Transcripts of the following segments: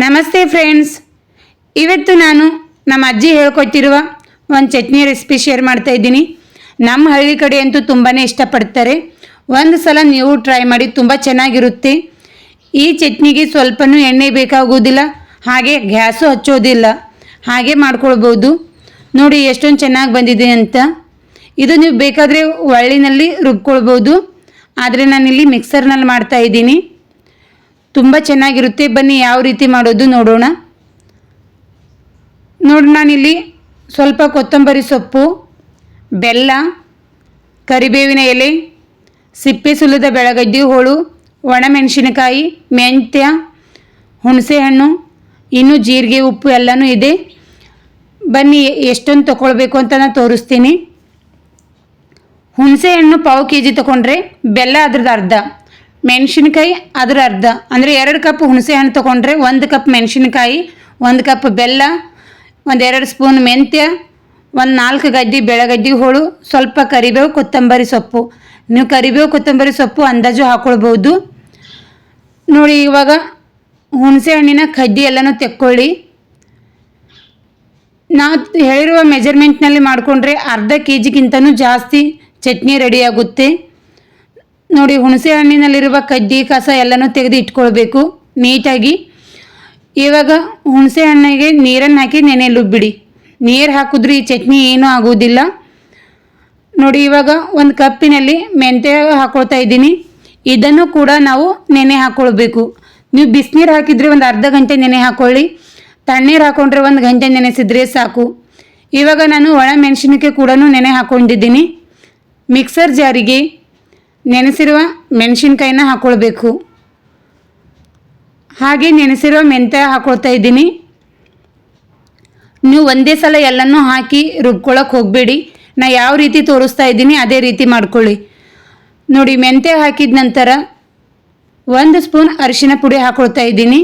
ನಮಸ್ತೆ ಫ್ರೆಂಡ್ಸ್ ಇವತ್ತು ನಾನು ನಮ್ಮ ಅಜ್ಜಿ ಹೇಳ್ಕೊಟ್ಟಿರುವ ಒಂದು ಚಟ್ನಿ ರೆಸಿಪಿ ಶೇರ್ ಮಾಡ್ತಾ ಇದ್ದೀನಿ. ನಮ್ಮ ಹಳ್ಳಿ ಕಡೆ ಅಂತೂ ತುಂಬಾ ಇಷ್ಟಪಡ್ತಾರೆ. ಒಂದು ಸಲ ನೀವು ಟ್ರೈ ಮಾಡಿ ತುಂಬ ಚೆನ್ನಾಗಿರುತ್ತೆ. ಈ ಚಟ್ನಿಗೆ ಸ್ವಲ್ಪನೂ ಎಣ್ಣೆ ಬೇಕಾಗುವುದಿಲ್ಲ, ಹಾಗೆ ಗ್ಯಾಸು ಹಚ್ಚೋದಿಲ್ಲ. ಹಾಗೆ ಮಾಡ್ಕೊಳ್ಬೋದು. ನೋಡಿ ಎಷ್ಟೊಂದು ಚೆನ್ನಾಗಿ ಬಂದಿದೆ ಅಂತ. ಇದು ನೀವು ಬೇಕಾದರೆ ಒಳ್ಳಿನಲ್ಲಿ ರುಬ್ಕೊಳ್ಬೋದು. ಆದರೆ ನಾನಿಲ್ಲಿ ಮಿಕ್ಸರ್ನಲ್ಲಿ ಮಾಡ್ತಾ ಇದ್ದೀನಿ. ತುಂಬ ಚೆನ್ನಾಗಿರುತ್ತೆ. ಬನ್ನಿ, ಯಾವ ರೀತಿ ಮಾಡೋದು ನೋಡೋಣ. ನೋಡಿ, ನಾನಿಲ್ಲಿ ಸ್ವಲ್ಪ ಕೊತ್ತಂಬರಿ ಸೊಪ್ಪು, ಬೆಲ್ಲ, ಕರಿಬೇವಿನ ಎಲೆ ಸಿಪ್ಪೆ ಸುಲಿದ ಬೆಳಗಡ್ಡಿ ಹೋಳು, ಒಣಮೆಣಸಿನಕಾಯಿ, ಮೆಂತ್ಯ, ಹುಣಸೆಹಣ್ಣು, ಇನ್ನು ಜೀರಿಗೆ, ಉಪ್ಪು ಎಲ್ಲನೂ ಇದೆ. ಬನ್ನಿ, ಎಷ್ಟೊಂದು ತೊಗೊಳ್ಬೇಕು ಅಂತ ನಾನು ತೋರಿಸ್ತೀನಿ. ಹುಣಸೆಹಣ್ಣು ಪಾವು ಕೆ ಜಿ ತೊಗೊಂಡ್ರೆ ಬೆಲ್ಲ ಅದ್ರದ್ದು ಅರ್ಧ. ಮೆಣಸಿನ್ಕಾಯಿ ಅದರ ಅರ್ಧ. ಅಂದರೆ ಎರಡು ಕಪ್ ಹುಣಸೆ ಹಣ್ಣು ತೊಗೊಂಡ್ರೆ ಒಂದು ಕಪ್ ಮೆಣಸಿನಕಾಯಿ, ಒಂದು ಕಪ್ ಬೆಲ್ಲ ಒಂದೆರಡು ಸ್ಪೂನ್ ಮೆಂತ್ಯ, ಒಂದು ನಾಲ್ಕು ಗಡ್ಡಿ ಬೆಳಗಡ್ಡಿ ಹೋಳು, ಸ್ವಲ್ಪ ಕರಿಬೇವು, ಕೊತ್ತಂಬರಿ ಸೊಪ್ಪು. ನೀವು ಕರಿಬೇವು, ಕೊತ್ತಂಬರಿ ಸೊಪ್ಪು ಅಂದಾಜು ಹಾಕ್ಕೊಳ್ಬೋದು ನೋಡಿ ಇವಾಗ ಹುಣಸೆ ಹಣ್ಣಿನ ಕಡ್ಡಿ ಎಲ್ಲನೂ ತೆಕ್ಕೊಳ್ಳಿ. ನಾವು ಹೇಳಿರುವ ಮೆಜರ್ಮೆಂಟ್ನಲ್ಲಿ ಮಾಡಿಕೊಂಡ್ರೆ ಅರ್ಧ ಕೆ ಜಿಗಿಂತನೂ ಜಾಸ್ತಿ ಚಟ್ನಿ ರೆಡಿಯಾಗುತ್ತೆ ನೋಡಿ ಹುಣಸೆ ಹಣ್ಣಿನಲ್ಲಿರುವ ಕಡ್ಡಿ, ಕಸ ಎಲ್ಲನೂ ತೆಗೆದು ಇಟ್ಕೊಳ್ಬೇಕು ನೀಟಾಗಿ. ಇವಾಗ ಹುಣಸೆ ಹಣ್ಣಿಗೆ ನೀರನ್ನು ಹಾಕಿ ನೆನೆಯಲು ಬಿಡಿ. ನೀರು ಹಾಕಿದ್ರೆ ಈ ಚಟ್ನಿ ಏನೂ ಆಗೋದಿಲ್ಲ. ನೋಡಿ ಇವಾಗ ಒಂದು ಕಪ್ಪಿನಲ್ಲಿ ಮೆಂತ್ಯ ಹಾಕೊಳ್ತಾ ಇದ್ದೀನಿ. ಇದನ್ನು ಕೂಡ ನಾವು ನೆನೆ ಹಾಕ್ಕೊಳ್ಬೇಕು ನೀವು ಬಿಸಿನೀರು ಹಾಕಿದರೆ ಒಂದು ಅರ್ಧ ಗಂಟೆ ನೆನೆ ಹಾಕ್ಕೊಳ್ಳಿ ತಣ್ಣೀರು ಹಾಕೊಂಡ್ರೆ ಒಂದು ಗಂಟೆ ನೆನೆಸಿದ್ರೆ ಸಾಕು. ಇವಾಗ ನಾನು ಒಣ ಮೆಣಸಿನಕಾಯಿ ಕೂಡ ನೆನೆ ಹಾಕ್ಕೊಂಡಿದ್ದೀನಿ ಮಿಕ್ಸರ್ ಜಾರಿಗೆ ನೆನೆಸಿರುವ ಮೆಣಸಿನ್ಕಾಯಿನ ಹಾಕ್ಕೊಳ್ಬೇಕು ಹಾಗೆ ನೆನೆಸಿರುವ ಮೆಂತ್ಯ ಹಾಕ್ಕೊಳ್ತಾ ಇದ್ದೀನಿ. ನೀವು ಒಂದೇ ಸಲ ಎಲ್ಲನೂ ಹಾಕಿ ರುಬ್ಕೊಳ್ಳೋಕೆ ಹೋಗಬೇಡಿ. ನಾ ಯಾವ ರೀತಿ ತೋರಿಸ್ತಾ ಇದ್ದೀನಿ ಅದೇ ರೀತಿ ಮಾಡ್ಕೊಳ್ಳಿ. ನೋಡಿ, ಮೆಂತ್ಯ ಹಾಕಿದ ನಂತರ ಒಂದು ಸ್ಪೂನ್ ಅರಿಶಿನ ಪುಡಿ ಹಾಕ್ಕೊಳ್ತಾ ಇದ್ದೀನಿ.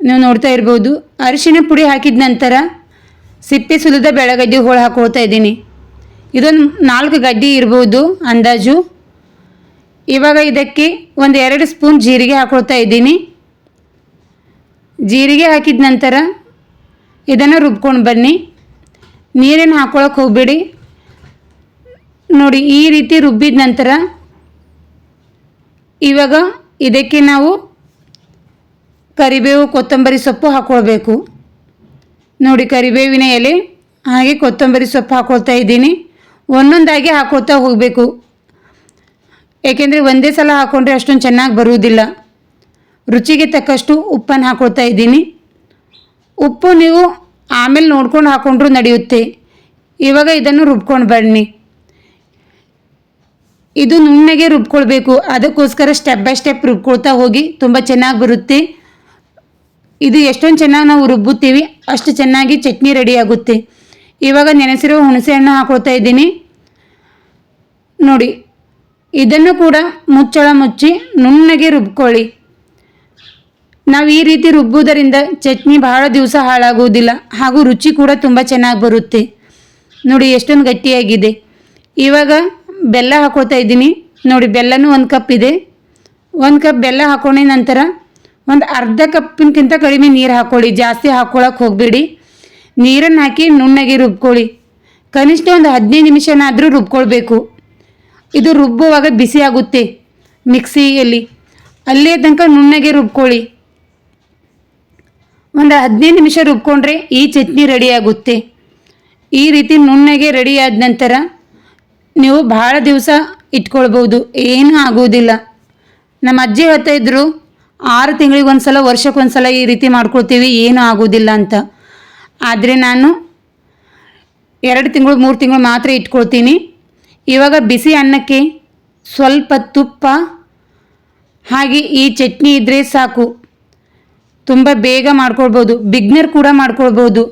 ನೀವು ನೋಡ್ತಾ ಇರ್ಬೋದು. ಅರಿಶಿನ ಪುಡಿ ಹಾಕಿದ ನಂತರ ಸಿಪ್ಪೆ ಸುಲಿದ ಬೆಳಗದ್ದೆ ಹೋಳು ಹಾಕ್ಕೊಳ್ತಾ ಇದ್ದೀನಿ. ಇದೊಂದು ನಾಲ್ಕು ಗಡ್ಡಿ ಇರ್ಬೋದು ಅಂದಾಜು. ಇವಾಗ ಇದಕ್ಕೆ ಒಂದು ಎರಡು ಸ್ಪೂನ್ ಜೀರಿಗೆ ಹಾಕೊಳ್ತಾ ಇದ್ದೀನಿ. ಜೀರಿಗೆ ಹಾಕಿದ ನಂತರ ಇದನ್ನು ರುಬ್ಕೊಂಡು ಬನ್ನಿ. ನೀರನ್ನು ಹಾಕ್ಕೊಳಕ್ಕೆ ಹೋಗ್ಬೇಡಿ. ನೋಡಿ, ಈ ರೀತಿ ರುಬ್ಬಿದ ನಂತರ ಇವಾಗ ಇದಕ್ಕೆ ನಾವು ಕರಿಬೇವು, ಕೊತ್ತಂಬರಿ ಸೊಪ್ಪು ಹಾಕ್ಕೊಳ್ಬೇಕು ನೋಡಿ, ಕರಿಬೇವಿನ ಎಲೆ ಹಾಗೆ ಕೊತ್ತಂಬರಿ ಸೊಪ್ಪು ಹಾಕ್ಕೊಳ್ತಾ ಇದ್ದೀನಿ. ಒಂದೊಂದಾಗಿ ಹಾಕೋತಾ ಹೋಗಬೇಕು. ಏಕೆಂದರೆ ಒಂದೇ ಸಲ ಹಾಕ್ಕೊಂಡ್ರೆ ಅಷ್ಟೊಂದು ಚೆನ್ನಾಗಿ ಬರುವುದಿಲ್ಲ. ರುಚಿಗೆ ತಕ್ಕಷ್ಟು ಉಪ್ಪನ್ನು ಹಾಕ್ಕೊಳ್ತಾ ಇದ್ದೀನಿ. ಉಪ್ಪು ನೀವು ಆಮೇಲೆ ನೋಡ್ಕೊಂಡು ಹಾಕ್ಕೊಂಡ್ರೂ ನಡೆಯುತ್ತೆ. ಇವಾಗ ಇದನ್ನು ರುಬ್ಕೊಂಡು ಬನ್ನಿ. ಇದು ನುಣ್ಣಗೆ ರುಬ್ಕೊಳ್ಬೇಕು. ಅದಕ್ಕೋಸ್ಕರ ಸ್ಟೆಪ್ ಬೈ ಸ್ಟೆಪ್ ರುಬ್ಕೊಳ್ತಾ ಹೋಗಿ ತುಂಬ ಚೆನ್ನಾಗಿ ಬರುತ್ತೆ. ಇದು ಎಷ್ಟೊಂದು ಚೆನ್ನಾಗಿ ನಾವು ರುಬ್ಬುತ್ತೀವಿ, ಅಷ್ಟು ಚೆನ್ನಾಗಿ ಚಟ್ನಿ ರೆಡಿ ಆಗುತ್ತೆ. ಇವಾಗ ನೆನೆಸಿರುವ ಹುಣಸೆ ಹಣ್ಣು ಹಾಕ್ಕೊಳ್ತಾ ಇದ್ದೀನಿ. ನೋಡಿ, ಇದನ್ನು ಕೂಡ ಮುಚ್ಚಳ ಮುಚ್ಚಿ ನುಣ್ಣಗೆ ರುಬ್ಕೊಳ್ಳಿ. ನಾವು ಈ ರೀತಿ ರುಬ್ಬುವುದರಿಂದ ಚಟ್ನಿ ಬಹಳ ದಿವಸ ಹಾಳಾಗುವುದಿಲ್ಲ, ಹಾಗೂ ರುಚಿ ಕೂಡ ತುಂಬ ಚೆನ್ನಾಗಿ ಬರುತ್ತೆ. ನೋಡಿ, ಎಷ್ಟೊಂದು ಗಟ್ಟಿಯಾಗಿದೆ. ಇವಾಗ ಬೆಲ್ಲ ಹಾಕೋತಾ ಇದ್ದೀನಿ. ನೋಡಿ, ಬೆಲ್ಲನೂ ಒಂದು ಕಪ್ ಇದೆ. ಒಂದು ಕಪ್ ಬೆಲ್ಲ ಹಾಕೊಂಡ ನಂತರ ಒಂದು ಅರ್ಧ ಕಪ್ಪಿನಕ್ಕಿಂತ ಕಡಿಮೆ ನೀರು ಹಾಕ್ಕೊಳ್ಳಿ ಜಾಸ್ತಿ ಹಾಕ್ಕೊಳಕ್ಕೆ ಹೋಗಬೇಡಿ. ನೀರನ್ನು ಹಾಕಿ ನುಣ್ಣಗೆ ರುಬ್ಕೊಳ್ಳಿ. ಕನಿಷ್ಠ ಒಂದು ಹದಿನೈದು ನಿಮಿಷನಾದರೂ ರುಬ್ಕೊಳ್ಬೇಕು. ಇದು ರುಬ್ಬುವಾಗ ಬಿಸಿ ಆಗುತ್ತೆ ಮಿಕ್ಸಿಯಲ್ಲಿ. ಅಲ್ಲೇ ತನಕ ನುಣ್ಣಗೆ ರುಬ್ಕೊಳ್ಳಿ. ಒಂದು ಹದಿನೈದು ನಿಮಿಷ ರುಬ್ಕೊಂಡ್ರೆ ಈ ಚಟ್ನಿ ರೆಡಿ ಆಗುತ್ತೆ. ಈ ರೀತಿ ನುಣ್ಣಗೆ ರೆಡಿ ಆದ ನಂತರ ನೀವು ಭಾಳ ದಿವಸ ಇಟ್ಕೊಳ್ಬೋದು ಏನೂ ಆಗುವುದಿಲ್ಲ. ನಮ್ಮ ಅಜ್ಜಿ ಹೇಳ್ತಾ ಇದ್ದರು ಆರು ತಿಂಗಳಿಗೆ ಒಂದು ಸಲ ವರ್ಷಕ್ಕೆ ಸಲ ಈ ರೀತಿ ಮಾಡ್ಕೊಳ್ತೀವಿ, ಏನೂ ಆಗೋದಿಲ್ಲ ಅಂತ. ಆದರೆ ನಾನು ಎರಡು ತಿಂಗಳು, ಮೂರು ತಿಂಗಳು ಮಾತ್ರ ಇಟ್ಕೊಳ್ತೀನಿ. ಇವಾಗ ಬಿಸಿ ಅನ್ನಕ್ಕೆ ಸ್ವಲ್ಪ ತುಪ್ಪ, ಹಾಗೆ ಈ ಚಟ್ನಿ ಇದ್ದರೆ ಸಾಕು. ತುಂಬ ಬೇಗ ಮಾಡ್ಕೊಳ್ಬೋದು. ಬಿಗ್ನರ್ ಕೂಡ ಮಾಡ್ಕೊಳ್ಬೋದು.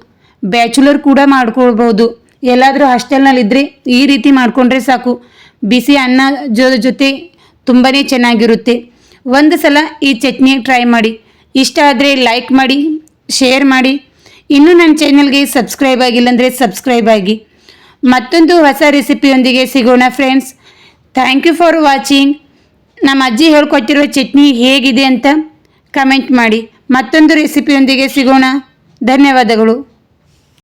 ಬ್ಯಾಚುಲರ್ ಕೂಡ ಮಾಡ್ಕೊಳ್ಬೋದು. ಎಲ್ಲಾದರೂ ಹಾಸ್ಟೆಲ್ನಲ್ಲಿದ್ದರೆ ಈ ರೀತಿ ಮಾಡಿಕೊಂಡ್ರೆ ಸಾಕು. ಬಿಸಿ ಅನ್ನ ಜೊತೆ ತುಂಬಾ ಚೆನ್ನಾಗಿರುತ್ತೆ. ಒಂದು ಸಲ ಈ ಚಟ್ನಿ ಟ್ರೈ ಮಾಡಿ. ಇಷ್ಟ ಆದರೆ ಲೈಕ್ ಮಾಡಿ ಶೇರ್ ಮಾಡಿ. ಇನ್ನೂ ನನ್ನ ಚಾನಲ್ಗೆ ಸಬ್ಸ್ಕ್ರೈಬ್ ಆಗಿಲ್ಲ ಅಂದರೆ ಸಬ್ಸ್ಕ್ರೈಬ್ ಆಗಿ. ಮತ್ತೊಂದು ಹೊಸ ರೆಸಿಪಿಯೊಂದಿಗೆ ಸಿಗೋಣ friends thank you for watching ನಮ್ಮ ಅಜ್ಜಿ ಹೇಳ್ಕೊಟ್ಟಿರೋ ಚಟ್ನಿ ಹೇಗಿದೆ ಅಂತ ಕಮೆಂಟ್ ಮಾಡಿ. ಮತ್ತೊಂದು ರೆಸಿಪಿಯೊಂದಿಗೆ ಸಿಗೋಣ. ಧನ್ಯವಾದಗಳು.